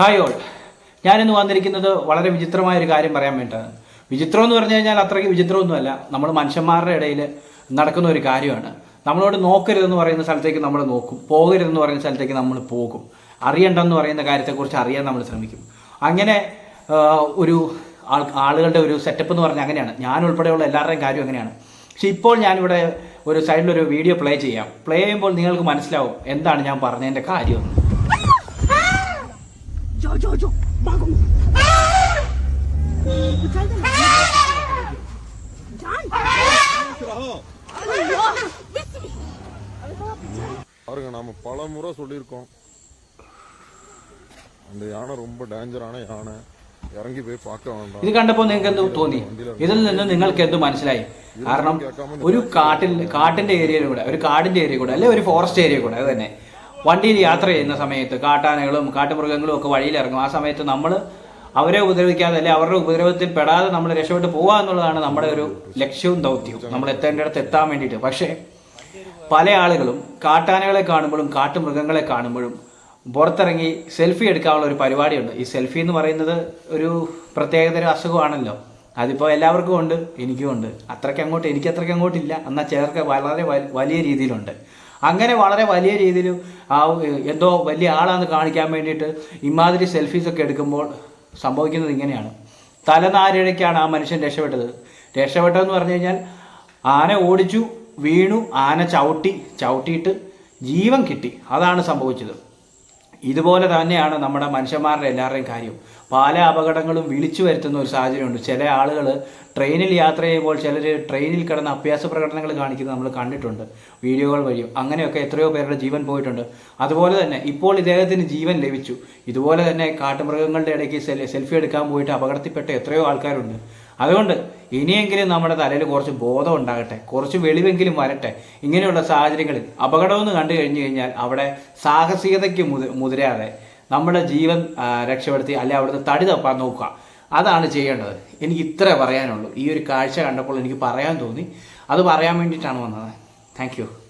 Hi all ഞാനിന്ന് വന്നിരിക്കുന്നത് വളരെ വിചിത്രമായ ഒരു കാര്യം പറയാൻ വേണ്ടിയിട്ടാണ്. വിചിത്രം എന്ന് പറഞ്ഞു കഴിഞ്ഞാൽ അത്രയ്ക്ക് വിചിത്രമൊന്നുമല്ല. നമ്മൾ മനുഷ്യന്മാരുടെ ഇടയിൽ നടക്കുന്ന ഒരു കാര്യമാണ്. നമ്മളോട് നോക്കരുതെന്ന് പറയുന്ന സ്ഥലത്തേക്ക് നമ്മൾ നോക്കും. പോകരുതെന്ന് പറയുന്ന സ്ഥലത്തേക്ക് നമ്മൾ പോകും. അറിയണ്ടെന്ന് പറയുന്ന കാര്യത്തെക്കുറിച്ച് അറിയാൻ നമ്മൾ ശ്രമിക്കും. അങ്ങനെ ഒരു ആൾ ആളുകളുടെ ഒരു സെറ്റപ്പ് എന്ന് പറഞ്ഞാൽ അങ്ങനെയാണ്. ഞാൻ ഉൾപ്പെടെയുള്ള എല്ലാവരുടെയും കാര്യം അങ്ങനെയാണ്. പക്ഷെ ഇപ്പോൾ ഞാനിവിടെ ഒരു സൈഡിലൊരു വീഡിയോ പ്ലേ ചെയ്യാം. പ്ലേ ചെയ്യുമ്പോൾ നിങ്ങൾക്ക് മനസ്സിലാവും എന്താണ് ഞാൻ പറഞ്ഞതിന്റെ കാര്യം பாருங்க நாம பல முறை சொல்லியிருக்கோம் அந்த யானை ரொம்ப டேஞ்சரான யானை இறங்கி போய் பார்க்க வேண்டாம் ഇത് കണ്ടപ്പോൾ നിങ്ങൾക്ക് എന്ത് തോന്നി ഇതിൽ നിന്ന് നിങ്ങൾക്ക് എന്ത് മനസ്സിലായി കാരണം ഒരു കാട്ടിൽ കാട്ടിന്റെ ഏരിയയിൽ കൂടെ ഒരു കാടിന്റെ ഏരിയ കൂടെ അല്ലെ ഒരു ഫോറസ്റ്റ് ഏരിയ കൂടെ അത് തന്നെ വണ്ടിയിൽ യാത്ര ചെയ്യുന്ന സമയത്ത് കാട്ടാനകളും കാട്ടുമൃഗങ്ങളും ഒക്കെ വഴിയിൽ ഇറങ്ങും. ആ സമയത്ത് നമ്മൾ അവരെ ഉപദ്രവിക്കാതെ അല്ലെ അവരുടെ ഉപദ്രവത്തിൽ പെടാതെ നമ്മൾ രക്ഷപ്പെട്ട് പോകുക എന്നുള്ളതാണ് നമ്മുടെ ഒരു ലക്ഷ്യവും ദൗത്യവും. നമ്മൾ എത്തേണ്ടിടത്ത് എത്താൻ വേണ്ടിയിട്ട്. പക്ഷേ പല ആളുകളും കാട്ടാനകളെ കാണുമ്പോഴും കാട്ടുമൃഗങ്ങളെ കാണുമ്പോഴും പുറത്തിറങ്ങി സെൽഫി എടുക്കാനുള്ള ഒരു പരിപാടിയുണ്ട്. ഈ സെൽഫി എന്ന് പറയുന്നത് ഒരു പ്രത്യേകതരം അസുഖമാണല്ലോ. അതിപ്പോൾ എല്ലാവർക്കും ഉണ്ട് എനിക്കും ഉണ്ട്. അത്രയ്ക്ക് അങ്ങോട്ട് എനിക്ക് അത്രയ്ക്ക് അങ്ങോട്ടില്ല. എന്നാൽ ചിലർക്ക് വളരെ വലിയ രീതിയിലുണ്ട്. അങ്ങനെ വളരെ വലിയ രീതിയിൽ എന്തോ വലിയ ആളാണെന്ന് കാണിക്കാൻ വേണ്ടിയിട്ട് ഇമാതിരി സെൽഫീസൊക്കെ എടുക്കുമ്പോൾ സംഭവിക്കുന്നത് ഇങ്ങനെയാണ്. തലനാരിഴയ്ക്കാണ് ആ മനുഷ്യൻ രക്ഷപ്പെട്ടത്. രക്ഷപ്പെട്ടതെന്ന് പറഞ്ഞു കഴിഞ്ഞാൽ ആന ഓടിച്ചു വീണു ആന ചവിട്ടി ചവിട്ടിയിട്ട് ജീവൻ കിട്ടി. അതാണ് സംഭവിച്ചത്. ഇതുപോലെ തന്നെയാണ് നമ്മുടെ മനുഷ്യന്മാരുടെ എല്ലാവരുടെയും കാര്യം. പല അപകടങ്ങളും വിളിച്ചു വരുത്തുന്ന ഒരു സാഹചര്യമുണ്ട്. ചില ആളുകൾ ട്രെയിനിൽ യാത്ര ചെയ്യുമ്പോൾ ചിലർ ട്രെയിനിൽ കിടന്ന അഭ്യാസ പ്രകടനങ്ങൾ കാണിക്കുന്നത് നമ്മൾ കണ്ടിട്ടുണ്ട്. വീഡിയോകൾ വഴിയും അങ്ങനെയൊക്കെ എത്രയോ പേരുടെ ജീവൻ പോയിട്ടുണ്ട്. അതുപോലെ തന്നെ ഇപ്പോൾ ഇദ്ദേഹത്തിന് ജീവൻ ലഭിച്ചു. ഇതുപോലെ തന്നെ കാട്ടുമൃഗങ്ങളുടെ ഇടയ്ക്ക് സെൽഫി എടുക്കാൻ പോയിട്ട് അപകടത്തിൽപ്പെട്ട എത്രയോ ആൾക്കാരുണ്ട്. അതുകൊണ്ട് ഇനിയെങ്കിലും നമ്മുടെ തലയിൽ കുറച്ച് ബോധം ഉണ്ടാകട്ടെ കുറച്ച് വെളിവെങ്കിലും വരട്ടെ. ഇങ്ങനെയുള്ള സാഹചര്യങ്ങളിൽ അപകടമെന്ന് കണ്ടു കഴിഞ്ഞു കഴിഞ്ഞാൽ അവിടെ സാഹസികതയ്ക്ക് മുതി മുതിരാതെ നമ്മുടെ ജീവൻ രക്ഷപ്പെടുത്തി അല്ലെ അവിടുത്തെ തടി തപ്പാൻ നോക്കുക. അതാണ് ചെയ്യേണ്ടത്. എനിക്ക് ഇത്ര പറയാനുള്ളൂ. ഈ ഒരു കാഴ്ച കണ്ടപ്പോൾ എനിക്ക് പറയാൻ തോന്നി. അത് പറയാൻ വേണ്ടിയിട്ടാണ് വന്നത്. താങ്ക്